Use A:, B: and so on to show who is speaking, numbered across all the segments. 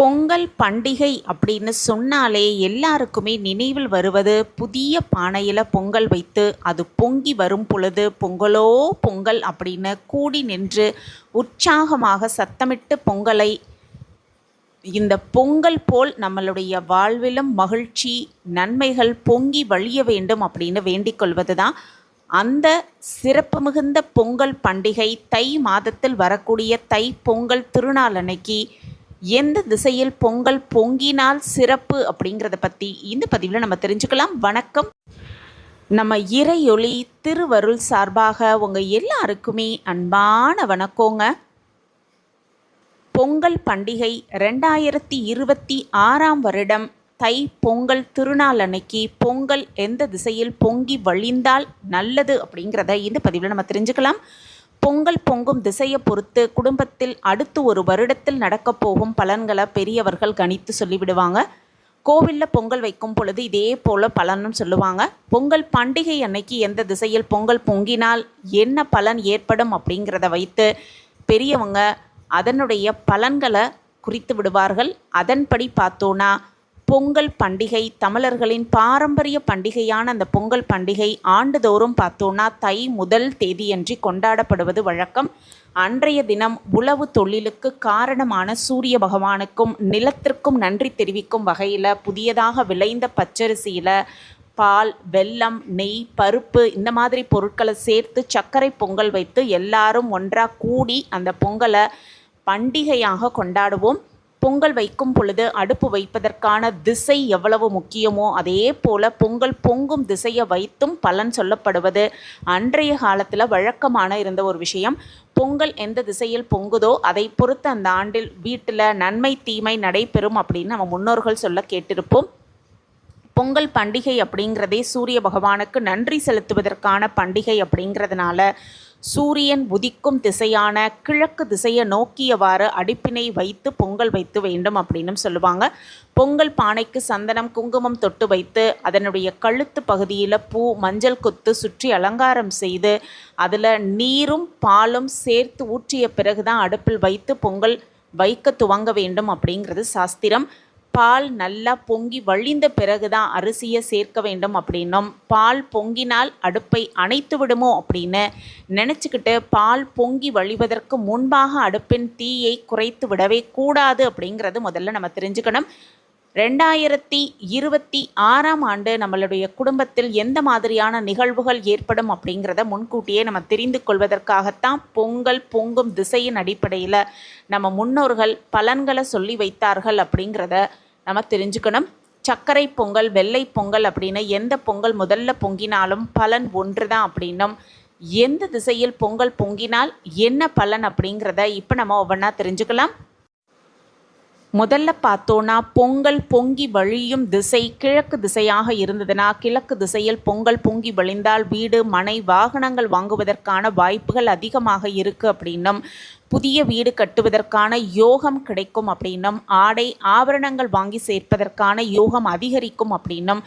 A: பொங்கல் பண்டிகை அப்படின்னு சொன்னாலே எல்லாருக்குமே நினைவில் வருவது புதிய பானையில் பொங்கல் வைத்து அது பொங்கி வரும் பொழுது பொங்கலோ பொங்கல் அப்படின்னு கூடி நின்று உற்சாகமாக சத்தமிட்டு பொங்கலை இந்த பொங்கல் போல் நம்மளுடைய வாழ்விலும் மகிழ்ச்சி நன்மைகள் பொங்கி வழிய வேண்டும் அப்படின்னு வேண்டிக் கொள்வது தான் அந்த சிறப்பு மிகுந்த பொங்கல் பண்டிகை தை மாதத்தில் வரக்கூடிய தை பொங்கல் திருநாள் அன்னைக்கு எந்த திசையில் பொங்கல் பொங்கினால் சிறப்பு அப்படிங்கிறத பற்றி இந்த பதிவில் நம்ம தெரிஞ்சுக்கலாம். வணக்கம். நம்ம இறையொளி திருவருள் சார்பாக உங்கள் எல்லாருக்குமே அன்பான வணக்கங்க. பொங்கல் பண்டிகை ரெண்டாயிரத்தி இருபத்தி ஆறாம் வருடம் தை பொங்கல் திருநாள் அன்னைக்கு பொங்கல் எந்த திசையில் பொங்கி வழிந்தால் நல்லது அப்படிங்கிறத இந்த பதிவில் நம்ம தெரிஞ்சுக்கலாம். பொங்கல் பொங்கும் திசையை பொறுத்து குடும்பத்தில் அடுத்து ஒரு வருடத்தில் நடக்கப் போகும் பலன்களை பெரியவர்கள் கணித்து சொல்லிவிடுவாங்க. கோவிலில் பொங்கல் வைக்கும் பொழுது இதே போல் பலனும் சொல்லுவாங்க. பொங்கல் பண்டிகை அன்னைக்கு எந்த திசையில் பொங்கல் பொங்கினால் என்ன பலன் ஏற்படும் அப்படிங்கிறத வைத்து பெரியவங்க அதனுடைய பலன்களை குறித்து விடுவார்கள். அதன்படி பார்த்தோன்னா பொங்கல் பண்டிகை தமிழர்களின் பாரம்பரிய பண்டிகையான அந்த பொங்கல் பண்டிகை ஆண்டுதோறும் பார்த்தோன்னா தை முதல் தேதியன்றி கொண்டாடப்படுவது வழக்கம். அன்றைய தினம் உழவு தொழிலுக்கு காரணமான சூரிய பகவானுக்கும் நிலத்திற்கும் நன்றி தெரிவிக்கும் வகையில் புதியதாக விளைந்த பச்சரிசியில் பால் வெல்லம் நெய் பருப்பு இந்த மாதிரி பொருட்களை சேர்த்து சர்க்கரை பொங்கல் வைத்து எல்லாரும் ஒன்றாக கூடி அந்த பொங்கலை பண்டிகையாக கொண்டாடுவோம். பொங்கல் வைக்கும் பொழுது அடுப்பு வைப்பதற்கான திசை எவ்வளவு முக்கியமோ அதே போல் பொங்கல் பொங்கும் திசையை வைத்தும் பலன் சொல்லப்படுவது அன்றைய காலத்தில் வழக்கமான இருந்த ஒரு விஷயம். பொங்கல் எந்த திசையில் பொங்குதோ அதை பொறுத்து அந்த ஆண்டில் வீட்டில் நன்மை தீமை நடைபெறும் அப்படின்னு நம்ம முன்னோர்கள் சொல்ல கேட்டிருப்போம். பொங்கல் பண்டிகை அப்படிங்கிறதே சூரிய பகவானுக்கு நன்றி செலுத்துவதற்கான பண்டிகை அப்படிங்கிறதுனால சூரியன் உதிக்கும் திசையான கிழக்கு திசையை நோக்கியவாறு அடுப்பினை வைத்து பொங்கல் வைத்து வேண்டும் அப்படின்னு சொல்லுவாங்க. பொங்கல் பானைக்கு சந்தனம் குங்குமம் தொட்டு வைத்து அதனுடைய கழுத்து பகுதியில் பூ மஞ்சள் கொத்து சுற்றி அலங்காரம் செய்து அதில் நீரும் பாலும் சேர்த்து ஊற்றிய பிறகு தான் அடுப்பில் வைத்து பொங்கல் வைக்க துவங்க வேண்டும் அப்படிங்கிறது சாஸ்திரம். பால் நல்லா பொங்கி வழிந்த பிறகு தான் அரிசியை சேர்க்க வேண்டும் அப்படின்னும். பால் பொங்கினால் அடுப்பை அணைத்து விடுமோ அப்படின்னு நினச்சிக்கிட்டு பால் பொங்கி வழிவதற்கு முன்பாக அடுப்பின் தீயை குறைத்து விடவே கூடாது அப்படிங்கிறது முதல்ல நம்ம தெரிஞ்சுக்கணும். ரெண்டாயிரத்தி இருபத்தி ஆறாம் ஆண்டு நம்மளுடைய குடும்பத்தில் எந்த மாதிரியான நிகழ்வுகள் ஏற்படும் அப்படிங்கிறத முன்கூட்டியே நம்ம தெரிந்து கொள்வதற்காகத்தான் பொங்கல் பொங்கும் திசையின் அடிப்படையில் நம்ம முன்னோர்கள் பலன்களை சொல்லி வைத்தார்கள் அப்படிங்கிறத நம்ம தெரிஞ்சுக்கணும். சர்க்கரை பொங்கல் வெள்ளை பொங்கல் அப்படின்னு எந்த பொங்கல் முதல்ல பொங்கினாலும் பலன் ஒன்று தான் அப்படின்னும். எந்த திசையில் பொங்கல் பொங்கினால் என்ன பலன் அப்படிங்கிறத இப்போ நம்ம ஒவ்வொன்றா தெரிஞ்சுக்கலாம். முதல்ல பார்த்தோன்னா பொங்கல் பொங்கி வழியும் திசை கிழக்கு திசையாக இருந்ததுன்னா கிழக்கு திசையில் பொங்கல் பொங்கி வழிந்தால் வீடு மனை வாகனங்கள் வாங்குவதற்கான வாய்ப்புகள் அதிகமாக இருக்குது அப்படின்னும் புதிய வீடு கட்டுவதற்கான யோகம் கிடைக்கும் அப்படின்னும் ஆடை ஆபரணங்கள் வாங்கி சேர்ப்பதற்கான யோகம் அதிகரிக்கும் அப்படின்னும்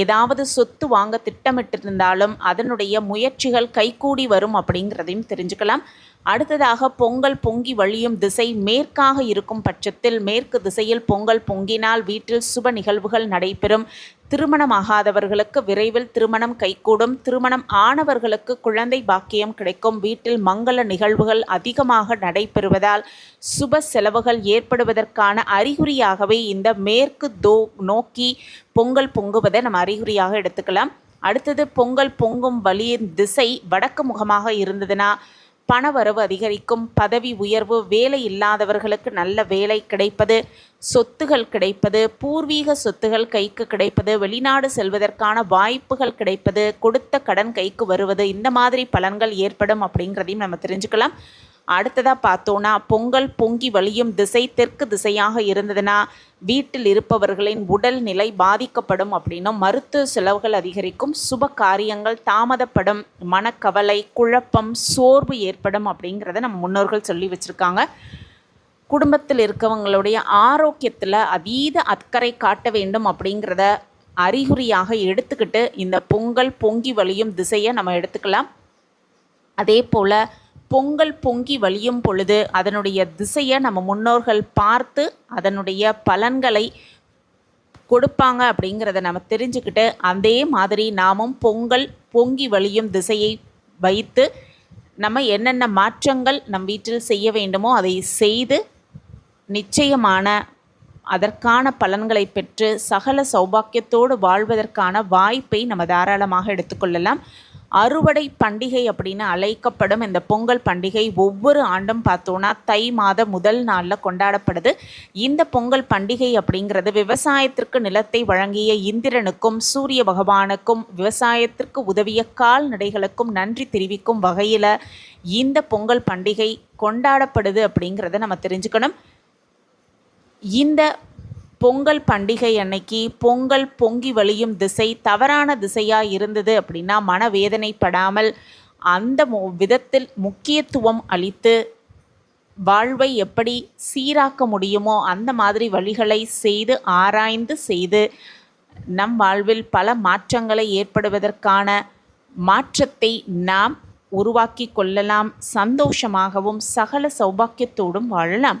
A: ஏதாவது சொத்து வாங்க திட்டமிட்டிருந்தாலும் அதனுடைய முயற்சிகள் கைகூடி வரும் அப்படிங்கிறதையும் தெரிஞ்சுக்கலாம். அடுத்ததாக பொங்கல் பொங்கி வழியும் திசை மேற்காக இருக்கும் பட்சத்தில் மேற்கு திசையில் பொங்கல் பொங்கினால் வீட்டில் சுப நிகழ்வுகள் நடைபெறும். திருமணமாகாதவர்களுக்கு விரைவில் திருமணம் கைகூடும். திருமணம் ஆனவர்களுக்கு குழந்தை பாக்கியம் கிடைக்கும். வீட்டில் மங்கள நிகழ்வுகள் அதிகமாக நடைபெறுவதால் சுப செலவுகள் ஏற்படுவதற்கான அறிகுறியாகவே இந்த மேற்கு தோ நோக்கி பொங்கல் பொங்குவதை நம்ம அறிகுறியாக எடுத்துக்கலாம். அடுத்தது பொங்கல் பொங்கும் வழியின் திசை வடக்கு முகமாக இருந்ததுன்னா பணவரவு அதிகரிக்கும் பதவி உயர்வு வேலை இல்லாதவர்களுக்கு நல்ல வேலை கிடைப்பது சொத்துகள் கிடைப்பது பூர்வீக சொத்துகள் கைக்கு கிடைப்பது வெளிநாடு செல்வதற்கான வாய்ப்புகள் கிடைப்பது கொடுத்த கடன் கைக்கு வருவது இந்த மாதிரி பலன்கள் ஏற்படும் அப்படிங்கிறதையும் நம்ம தெரிஞ்சுக்கலாம். அடுத்ததாக பார்த்தோன்னா பொங்கல் பொங்கி வழியும் திசை தெற்கு திசையாக இருந்ததுன்னா வீட்டில் இருப்பவர்களின் உடல் நிலை பாதிக்கப்படும் அப்படின்னும் மருத்துவ செலவுகள் அதிகரிக்கும் சுப காரியங்கள் தாமதப்படும் மனக்கவலை குழப்பம் சோர்வு ஏற்படும் அப்படிங்கிறத நம்ம முன்னோர்கள் சொல்லி வச்சுருக்காங்க. குடும்பத்தில் இருக்கவங்களுடைய ஆரோக்கியத்தில் அதீத அக்கறை காட்ட வேண்டும் அப்படிங்கிறத அறிகுறியாக எடுத்துக்கிட்டு இந்த பொங்கல் பொங்கி வழியும் திசையை நம்ம எடுத்துக்கலாம். அதே போல் பொங்கல் பொங்கி வழியும் பொழுது அதனுடைய திசையை நம்ம முன்னோர்கள் பார்த்து அதனுடைய பலன்களை கொடுப்பாங்க அப்படிங்கிறத நம்ம தெரிஞ்சுக்கிட்டு அதே மாதிரி நாமும் பொங்கல் பொங்கி வழியும் திசையை வைத்து நம்ம என்னென்ன மாற்றங்கள் நம் வீட்டில் செய்ய வேண்டுமோ அதை செய்து நிச்சயமான அதற்கான பலன்களை பெற்று சகல சௌபாக்கியத்தோடு வாழ்வதற்கான வாய்ப்பை நம்ம தாராளமாக எடுத்துக்கொள்ளலாம். அறுவடை பண்டிகை அப்படின்னு அழைக்கப்படும் இந்த பொங்கல் பண்டிகை ஒவ்வொரு ஆண்டும் பார்த்தோன்னா தை மாத முதல் நாளில் கொண்டாடப்படுது. இந்த பொங்கல் பண்டிகை அப்படிங்கிறது விவசாயத்திற்கு நிலத்தை வழங்கிய இந்திரனுக்கும் சூரிய பகவானுக்கும் விவசாயத்திற்கு உதவிய கால்நடைகளுக்கும் நன்றி தெரிவிக்கும் வகையில் இந்த பொங்கல் பண்டிகை கொண்டாடப்படுது அப்படிங்கிறத நம்ம தெரிஞ்சுக்கணும். இந்த பொங்கல் பண்டிகை அன்னைக்கு பொங்கல் பொங்கி வழியும் திசை தவறான திசையாக இருந்தது அப்படின்னா மனவேதனைப்படாமல் அந்த விதத்தில் முக்கியத்துவம் அளித்து வாழ்வை எப்படி சீராக்க முடியுமோ அந்த மாதிரி வழிகளை செய்து ஆராய்ந்து செய்து நம் வாழ்வில் பல மாற்றங்களை ஏற்படுவதற்கான மாற்றத்தை நாம் உருவாக்கி கொள்ளலாம். சந்தோஷமாகவும் சகல சௌபாக்கியத்தோடும் வாழலாம்.